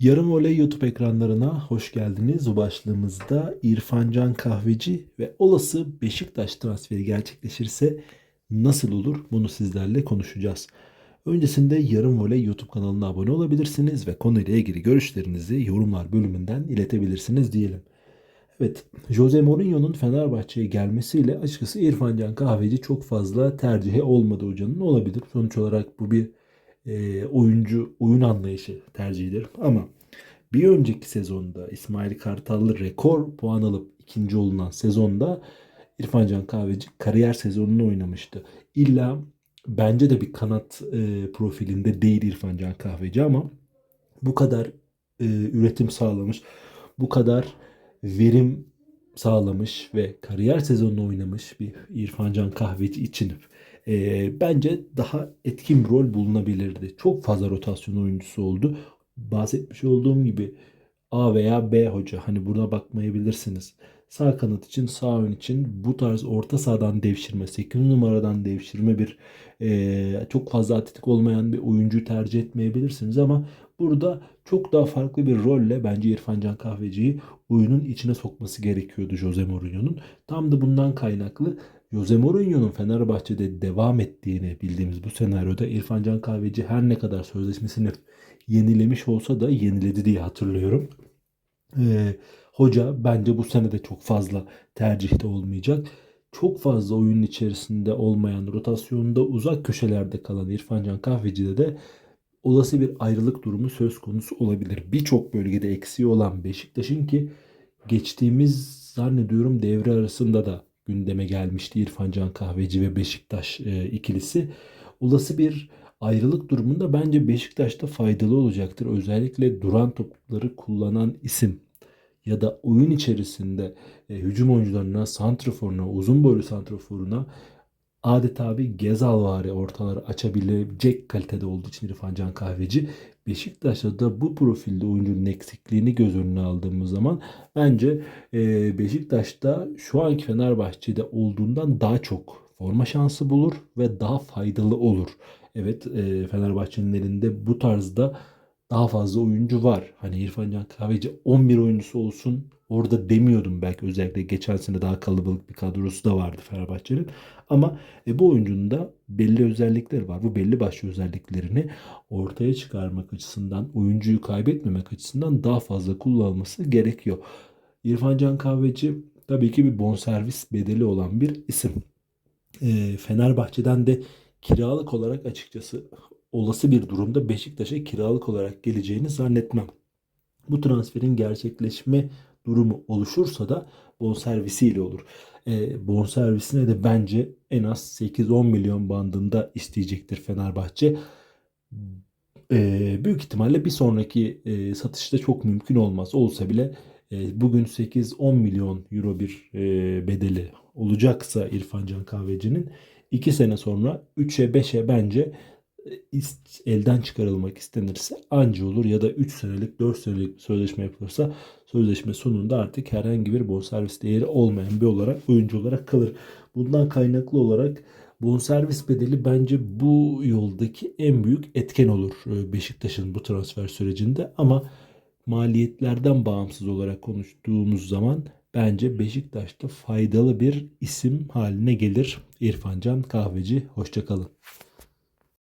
Yarım Voley YouTube ekranlarına hoş geldiniz. Bu başlığımızda İrfan Can Kahveci ve olası Beşiktaş transferi gerçekleşirse nasıl olur bunu sizlerle konuşacağız. Öncesinde Yarım Voley YouTube kanalına abone olabilirsiniz ve konuyla ilgili görüşlerinizi yorumlar bölümünden iletebilirsiniz diyelim. Evet, Jose Mourinho'nun Fenerbahçe'ye gelmesiyle açıkçası İrfan Can Kahveci çok fazla tercihi olmadı hocanın olabilir. Sonuç olarak bu bir e, oyuncu oyun anlayışı tercihidir. Ama bir önceki sezonda İsmail Kartallı rekor puan alıp ikinci olunan sezonda İrfan Can Kahveci kariyer sezonunu oynamıştı. İlla bence de bir kanat e, profilinde değil İrfan Can Kahveci ama bu kadar e, üretim sağlamış, bu kadar verim sağlamış ve kariyer sezonunu oynamış bir İrfan Can Kahveci için e, bence daha etkin bir rol bulunabilirdi. Çok fazla rotasyon oyuncusu oldu. Bahsetmiş olduğum gibi A veya B hoca hani buna bakmayabilirsiniz. Sağ kanat için, sağ ön için bu tarz orta sahadan devşirme, 8 numaradan devşirme bir e, çok fazla atletik olmayan bir oyuncuyu tercih etmeyebilirsiniz ama burada çok daha farklı bir rolle bence İrfan Can Kahveci'yi oyunun içine sokması gerekiyordu Jose Mourinho'nun. Tam da bundan kaynaklı Jose Mourinho'nun Fenerbahçe'de devam ettiğini bildiğimiz bu senaryoda İrfan Can Kahveci her ne kadar sözleşmesini yenilemiş olsa da yeniledi diye hatırlıyorum. Ee, hoca bence bu sene de çok fazla tercihte olmayacak. Çok fazla oyunun içerisinde olmayan, rotasyonda uzak köşelerde kalan İrfan Can Kahveci'de de olası bir ayrılık durumu söz konusu olabilir. Birçok bölgede eksiği olan Beşiktaş'ın ki geçtiğimiz zannediyorum devre arasında da gündeme gelmişti İrfan Can Kahveci ve Beşiktaş e, ikilisi. Olası bir ayrılık durumunda bence Beşiktaş'ta faydalı olacaktır. Özellikle duran topları kullanan isim ya da oyun içerisinde e, hücum oyuncularına, santraforuna, uzun boylu santraforuna adeta bir Gezalvari ortaları açabilecek kalitede olduğu için İrfan Can Kahveci Beşiktaş'ta da bu profilde oyuncunun eksikliğini göz önüne aldığımız zaman bence e, Beşiktaş'ta şu anki Fenerbahçe'de olduğundan daha çok forma şansı bulur ve daha faydalı olur. Evet e, Fenerbahçe'nin elinde bu tarzda daha fazla oyuncu var. Hani İrfan Can Kahveci 11 oyuncusu olsun orada demiyordum belki özellikle geçen sene daha kalabalık bir kadrosu da vardı Fenerbahçe'nin. Ama e, bu oyuncunun da belli özellikleri var. Bu belli başlı özelliklerini ortaya çıkarmak açısından, oyuncuyu kaybetmemek açısından daha fazla kullanılması gerekiyor. İrfan Can Kahveci tabii ki bir bonservis bedeli olan bir isim. E, Fenerbahçe'den de kiralık olarak açıkçası olası bir durumda Beşiktaş'a kiralık olarak geleceğini zannetmem. Bu transferin gerçekleşme durumu oluşursa da bonservisiyle olur. E, bonservisine de bence en az 8-10 milyon bandında isteyecektir Fenerbahçe. E, büyük ihtimalle bir sonraki e, satışta çok mümkün olmaz. Olsa bile e, bugün 8-10 milyon euro bir e, bedeli olacaksa İrfan Can Kahveci'nin 2 sene sonra 3'e 5'e bence elden çıkarılmak istenirse anca olur ya da 3 senelik 4 senelik sözleşme yapılırsa sözleşme sonunda artık herhangi bir bonservis değeri olmayan bir olarak oyuncu olarak kalır. Bundan kaynaklı olarak bonservis bedeli bence bu yoldaki en büyük etken olur Beşiktaş'ın bu transfer sürecinde ama maliyetlerden bağımsız olarak konuştuğumuz zaman bence Beşiktaş'ta faydalı bir isim haline gelir İrfan Can Kahveci. Hoşçakalın.